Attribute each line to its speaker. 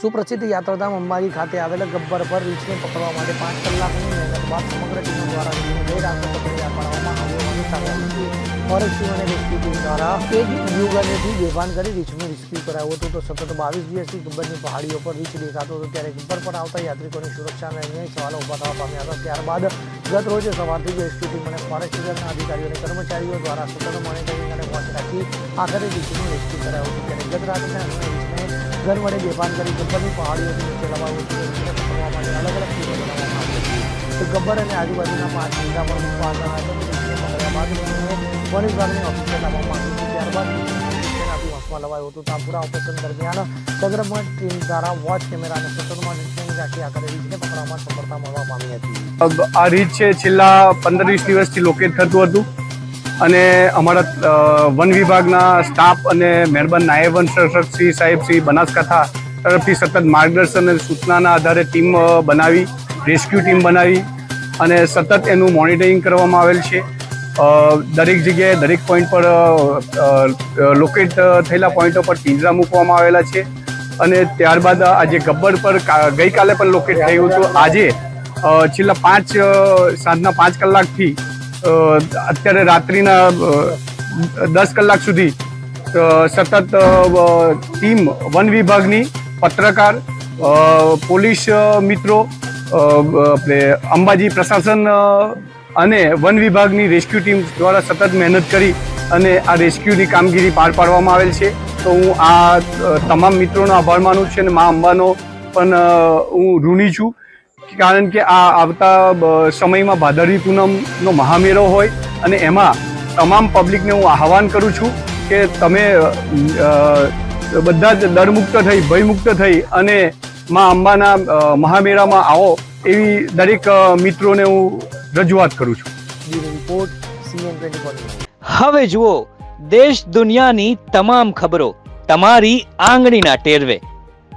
Speaker 1: સુપ્રસિદ્ધ યાત્રાધામ અંબાજી ખાતે આવેલા ગબ્બર પર રીંછને પકડવા માટે પાંચ કલાકની મહેનત બાદ સમગ્ર ફોરેસ્ટ ટીમ અને દ્વારા કરી રીંછનું રેસ્ક્યુ કરાયું હતું. તો સતત બાવીસ દિવસથી ગબ્બરની પહાડીઓ પર રીંછ દેખાતો હતો. ત્યારે ગબ્બર પર આવતા યાત્રિકોની સુરક્ષાને લઈને સવાલો થવા પામ્યા હતા. ત્યારબાદ ગત રોજ સવારથી જ રેસ્ક્યુ ટીમ અને ફોરેસ્ટ વિભાગના અધિકારીઓ અને કર્મચારીઓ દ્વારા સતત મોનિટરિંગ અને વોચ રાખી આખરે રીંછનું રેસ્ક્યુ કરાયું હતું. ત્યારે ગત રાત્રે ઘર વડે બેભાન કરી ગબ્બરની પહાડીઓથી નીચે હતું માટે અલગ અલગ ટીમો બનાવવામાં આવી હતી તો ગબ્બર અને આજુબાજુના પાંચ જિલ્લા પણ મૂકવામાં આવ્યા બાદ વન વિભાગની ઓફિસે લાવવામાં આવી હતું. ત્યારબાદ હતું. તો પૂરા ઓપરેશન દરમિયાન સંગ્રમણ ટીમ દ્વારા વોચ કેમેરા અને સતત મોનિટરિંગ રાખી આખરે સફળતા મળવા પામી હતી.
Speaker 2: આ રીત છે. છેલ્લા પંદર વીસ દિવસથી લોકેટ થતું હતું. અને અમારા વન વિભાગના સ્ટાફ અને મહેરબાન નાયબ વન સંરક્ષક શ્રી સાહેબ શ્રી બનાસકાંઠા તરફથી સતત માર્ગદર્શન અને સૂચનાના આધારે ટીમ બનાવી, રેસ્ક્યુ ટીમ બનાવી અને સતત એનું મોનિટરિંગ કરવામાં આવેલ છે. દરેક જગ્યાએ દરેક પોઈન્ટ પર લોકેટ થયેલા પોઈન્ટો પર પિંજરા મૂકવામાં આવેલા છે અને ત્યારબાદ આજે ગબ્બર પર ગઈકાલે પણ લોકેટ થયું હતું. આજે છેલ્લા પાંચ સાંજના પાંચ કલાકથી અત્યારે રાત્રિના દસ કલાક સુધી સતત ટીમ, વન વિભાગની પત્રકાર પોલીસ મિત્રો આપણે અંબાજી પ્રશાસન અને વન વિભાગની રેસ્ક્યુ ટીમ દ્વારા સતત મહેનત કરી અને આ રેસ્ક્યુની કામગીરી પાર પાડવામાં આવેલ છે. તો હું આ તમામ મિત્રોનો આભાર માનું છું અને મા અંબાનો પણ હું ઋણી છું. કારણ કે આ આવતા સમયમાં ભાદરવી પૂનમનો મહામેળો હોય અને એમાં તમામ પબ્લિકને હું આહવાન કરું છું કે તમે બધા જ ડરમુક્ત થઈ, ભયમુક્ત થઈ અને માં અંબાના મહામેળામાં આવો એવી દરેક મિત્રોને હું રજૂઆત કરું છું.
Speaker 3: હવે જુઓ, દેશ દુનિયાની તમામ ખબરો તમારી આંગળીના ટેરવે.